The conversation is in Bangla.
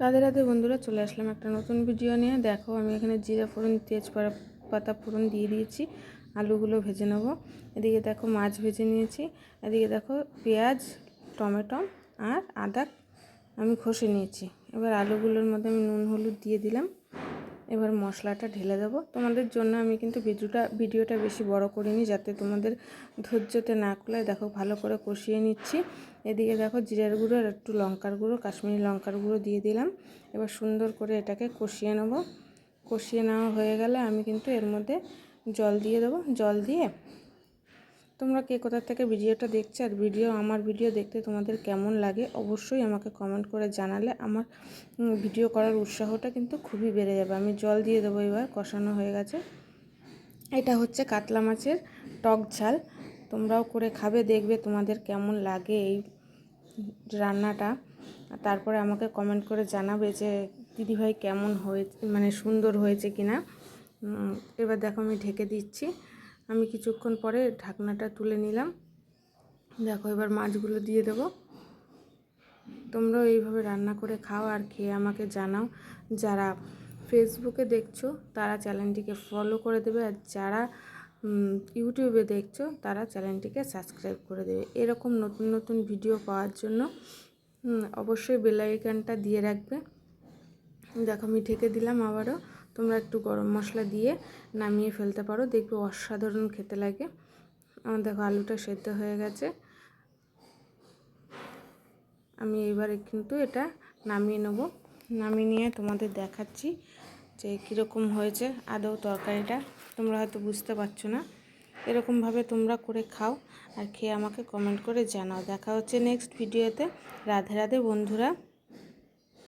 রাধে রাধে বন্ধুরা চলে আসলাম একটা নতুন ভিডিও নিয়ে। দেখো, আমি এখানে জিরা ফোড়ন, তেজপাতা ফোড়ন দিয়ে দিয়েছি। আলুগুলো ভেজে নেব। এদিকে দেখো, মাছ ভেজে নিয়েছি। এদিকে দেখো, পেঁয়াজ, টমেটো আর আদা আমি ঘষে নিয়েছি। এবার আলুগুলোর মধ্যে আমি নুন, হলুদ দিয়ে দিলাম। এবার মশলাটা ঢেলে দেব। তোমাদের জন্য আমি কিন্তু ভিডিওটা ভিডিওটা বেশি বড় করিনি, যাতে তোমাদের ধৈর্যতে না কুলায়। দেখো, ভালো করে কষিয়ে নিচ্ছি। এদিকে দেখো জিরার গুঁড়ো আর একটু লঙ্কার গুঁড়ো, কাশ্মীরি লঙ্কার গুঁড়ো দিয়ে দিলাম। এবার সুন্দর করে এটাকে কষিয়ে নেব। কষিয়ে নেওয়া হয়ে গেলে আমি কিন্তু এর মধ্যে জল দিয়ে দেবো। জল দিয়ে তোমরা কে কোথা থেকে ভিডিওটা দেখছ আর ভিডিও, আমার ভিডিও দেখতে তোমাদের কেমন লাগে অবশ্যই আমাকে কমেন্ট করে জানালে আমার ভিডিও করার উৎসাহটা কিন্তু খুবই বেড়ে যাবে। আমি জল দিয়ে দেবো এবার, কষানো হয়ে গেছে। এটা হচ্ছে কাতলা মাছের টক ঝাল। তোমরাও করে খাবে, দেখবে তোমাদের কেমন লাগে এই রান্নাটা। তারপরে আমাকে কমেন্ট করে জানাবে যে, দিদিভাই কেমন হয়েছে মানে সুন্দর হয়েছে কি না এবার দেখো আমি ঢেকে দিচ্ছি। আমি কিছুক্ষণ পরে ঢাকনাটা তুলে নিলাম। দেখো, এবার মাছগুলো দিয়ে দেবো। তোমরাও এইভাবে রান্না করে খাও আর খেয়ে আমাকে জানাও। যারা ফেসবুকে দেখছ, তারা চ্যানেলটিকে ফলো করে দেবে। আর যারা ইউটিউবে দেখছ, তারা চ্যানেলটিকে সাবস্ক্রাইব করে দেবে। এরকম নতুন নতুন ভিডিও পাওয়ার জন্য অবশ্যই বেলাইকানটা দিয়ে রাখবে। দেখো, আমি ঢেকে দিলাম আবারও। তোমরা একটু গরম মশলা দিয়ে নামিয়ে ফেলতে পারো। দেখবে অসাধারণ খেতে লাগে। আমার দেখো আলুটা সেদ্ধ হয়ে গেছে। আমি এবারে কিন্তু এটা নামিয়ে নেব। নামিয়ে নিয়ে তোমাদের দেখাচ্ছি যে কীরকম হয়েছে আদৌ তরকারিটা। তোমরা হয়তো বুঝতে পারছ না। এরকমভাবে তোমরা করে খাও আর খেয়ে আমাকে কমেন্ট করে জানাও। দেখা হচ্ছে নেক্সট ভিডিওতে রাধে রাধে বন্ধুরা।